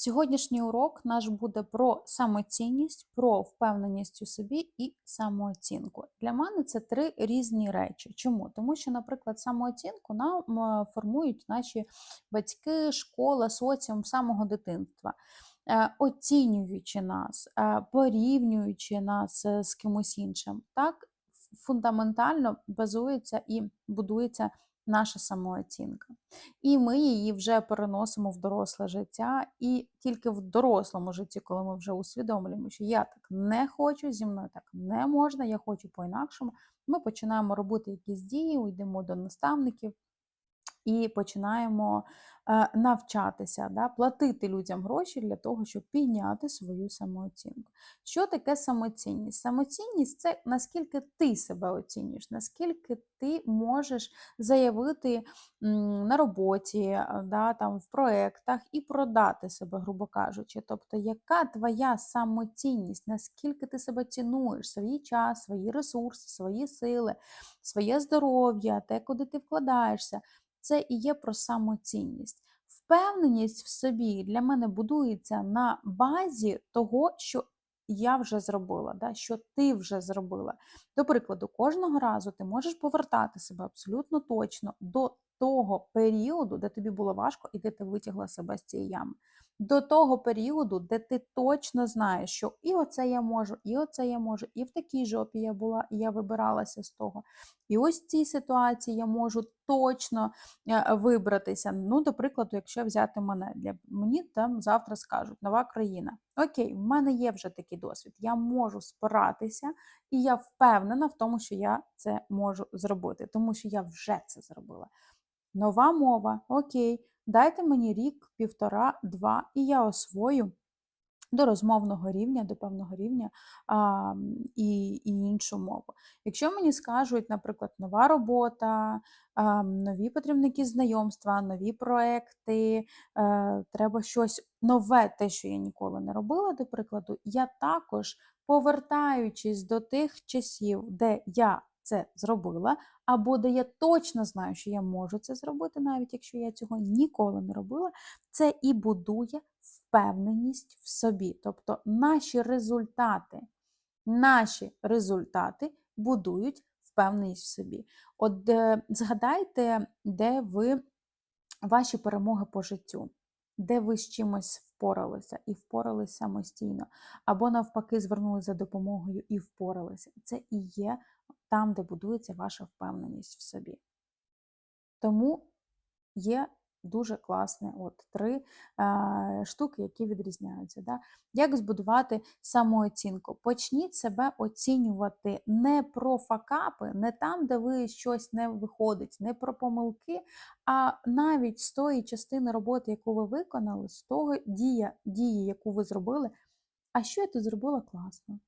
Сьогоднішній урок наш буде про самоцінність, про впевненість у собі і самооцінку. Для мене це три різні речі. Чому? Тому що, наприклад, самооцінку нам е, формують наші батьки, школа, соціум самого дитинства. е, Оцінюючи нас, е, порівнюючи нас з кимось іншим, так фундаментально базується і будується наша самооцінка. І ми її вже переносимо в доросле життя, і тільки в дорослому житті, коли ми вже усвідомлюємо, що я так не хочу, зі мною так не можна, я хочу по-інакшому, ми починаємо робити якісь дії, йдемо до наставників. І починаємо е, навчатися, да, платити людям гроші для того, щоб підняти свою самооцінку. Що таке самоцінність? Самоцінність це наскільки ти себе оцінюєш, наскільки ти можеш заявити на роботі, е, да, там, в проєктах і продати себе, грубо кажучи. Тобто, яка твоя самоцінність, наскільки ти себе цінуєш, свій час, свої ресурси, свої сили, своє здоров'я, те, куди ти вкладаєшся це і є про самоцінність. Впевненість в собі для мене будується на базі того, що я вже зробила, да, що ти вже зробила. До прикладу, кожного разу ти можеш повертати себе абсолютно точно до того періоду, де тобі було важко і де ти витягла себе з цієї ями. До того періоду, де ти точно знаєш, що і оце я можу, і оце я можу, і в такій жопі я була, і я вибиралася з того. І ось в цій ситуації я можу точно е, вибратися. Ну, до прикладу, якщо взяти мене, для мені там завтра скажуть нова країна. Окей, в мене є вже такий досвід. Я можу спиратися, і я впевнена в тому, що я це можу зробити, тому що я вже це зробила. Нова мова, окей, дайте мені рік, півтора, два, і я освою до розмовного рівня, до певного рівня а, і, і іншу мову. Якщо мені скажуть, наприклад, нова робота, а, нові потрібні якісь знайомства, нові проекти, е, треба щось нове, те, що я ніколи не робила, до прикладу, я також, повертаючись до тих часів, де я це зробила, або де я точно знаю, що я можу це зробити, навіть якщо я цього ніколи не робила, це і будує впевненість в собі. Тобто наші результати, наші результати будують впевненість в собі. От е, згадайте, де ви ваші перемоги по життю, де ви з чимось впоралися і впоралися самостійно, або навпаки, звернулися за допомогою і впоралися. Це і є там, де будується ваша впевненість в собі. Тому є дуже класне от три е, штуки, які відрізняються. Да? Як збудувати самооцінку? Почніть себе оцінювати не про факапи, не там, де ви щось не виходить, не про помилки, а навіть з тої частини роботи, яку ви виконали, з того дія, дії, яку ви зробили. А що я тут зробила класно?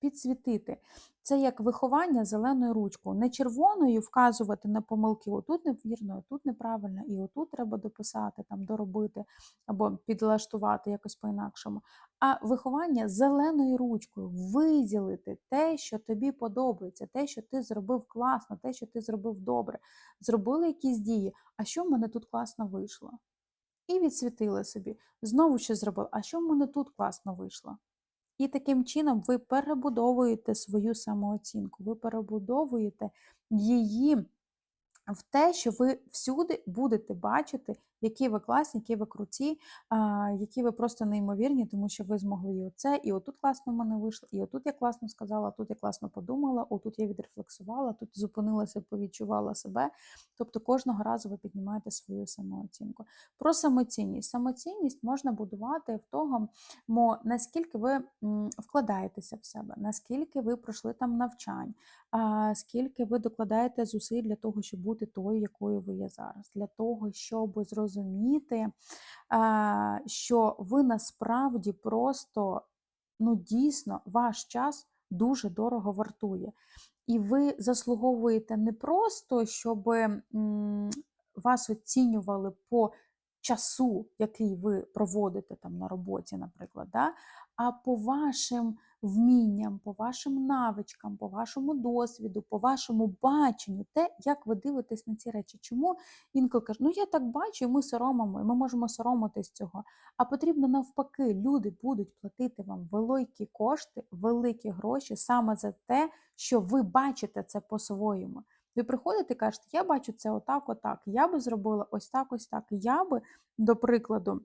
Підсвітити. Це як виховання зеленою ручкою. Не червоною вказувати на помилки, отут невірно, отут неправильно, і отут треба дописати, там, доробити або підлаштувати якось по-інакшому. А виховання зеленою ручкою, виділити те, що тобі подобається, те, що ти зробив класно, те, що ти зробив добре. Зробили якісь дії, а що в мене тут класно вийшло? І відсвітили собі. Знову що зробили, а що в мене тут класно вийшло? І таким чином ви перебудовуєте свою самооцінку, ви перебудовуєте її в те, що ви всюди будете бачити, які ви класні, які ви круті, які ви просто неймовірні, тому що ви змогли і оце, і отут класно в мене вийшло, і отут я класно сказала, тут я класно подумала, отут я відрефлексувала, тут зупинилася, повідчувала себе. Тобто кожного разу ви піднімаєте свою самооцінку. Про самоцінність. Самоцінність можна будувати в того, наскільки ви вкладаєтеся в себе, наскільки ви пройшли там навчань, скільки ви докладаєте зусиль для того, щоб бути тою, якою ви є зараз, для того, щоб зрозуміти, а, що ви насправді просто, ну дійсно, ваш час дуже дорого вартує. І ви заслуговуєте не просто, щоб вас оцінювали по часу, який ви проводите там на роботі, наприклад, да? а по вашим вмінням, по вашим навичкам, по вашому досвіду, по вашому баченню, те, як ви дивитесь на ці речі. Чому інколи кажуть, ну я так бачу, і ми соромимо, і ми можемо соромитись цього. А потрібно навпаки, люди будуть платити вам великі кошти, великі гроші саме за те, що ви бачите це по-своєму. Ви приходите і кажете, я бачу це отак, отак. Я би зробила ось так, ось так. Я би, до прикладу,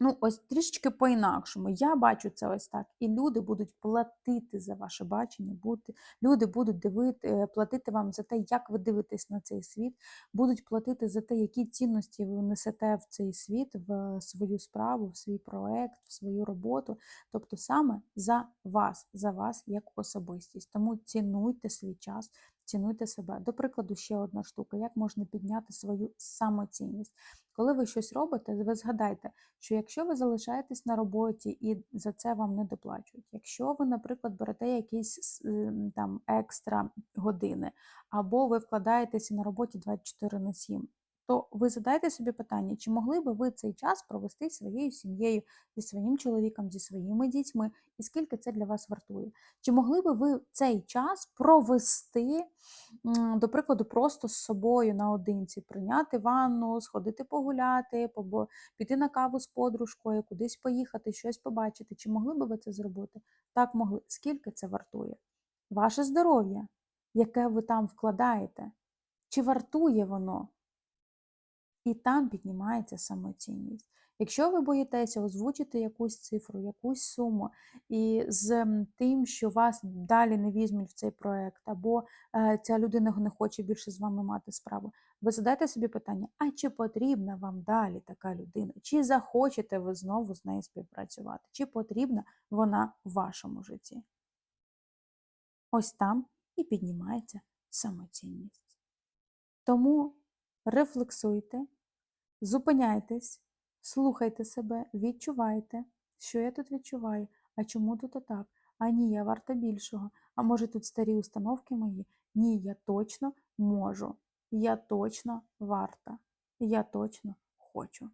ну, ось трішечки по-інакшому. Я бачу це ось так. І люди будуть платити за ваше бачення, бути, люди будуть дивити, е, платити вам за те, як ви дивитесь на цей світ, будуть платити за те, які цінності ви несете в цей світ, в свою справу, в свій проект, в свою роботу. Тобто саме за вас, за вас як особистість. Тому цінуйте свій час, цінуйте себе. До прикладу, ще одна штука: як можна підняти свою самоцінність. Коли ви щось робите, ви згадайте, що якщо ви залишаєтесь на роботі і за це вам не доплачують, якщо ви, наприклад, берете якісь ем, там екстра години, або ви вкладаєтеся на роботі 24 на 7, то ви задайте собі питання, чи могли би ви цей час провести своєю сім'єю, зі своїм чоловіком, зі своїми дітьми, і скільки це для вас вартує? Чи могли би ви цей час провести, до прикладу, просто з собою наодинці, прийняти ванну, сходити погуляти, піти на каву з подружкою, кудись поїхати, щось побачити? Чи могли би ви це зробити? Так могли. Скільки це вартує? Ваше здоров'я, яке ви там вкладаєте? Чи вартує воно? І там піднімається самоцінність. Якщо ви боїтеся озвучити якусь цифру, якусь суму, і з тим, що вас далі не візьмуть в цей проект, або е, ця людина не хоче більше з вами мати справу, ви задайте собі питання: а чи потрібна вам далі така людина? Чи захочете ви знову з нею співпрацювати? Чи потрібна вона в вашому житті? Ось там і піднімається самоцінність. Тому рефлексуйте, зупиняйтесь, слухайте себе, відчувайте, що я тут відчуваю, а чому тут отак? А ні, я варта більшого. А може тут старі установки мої? Ні, я точно можу. Я точно варта. Я точно хочу.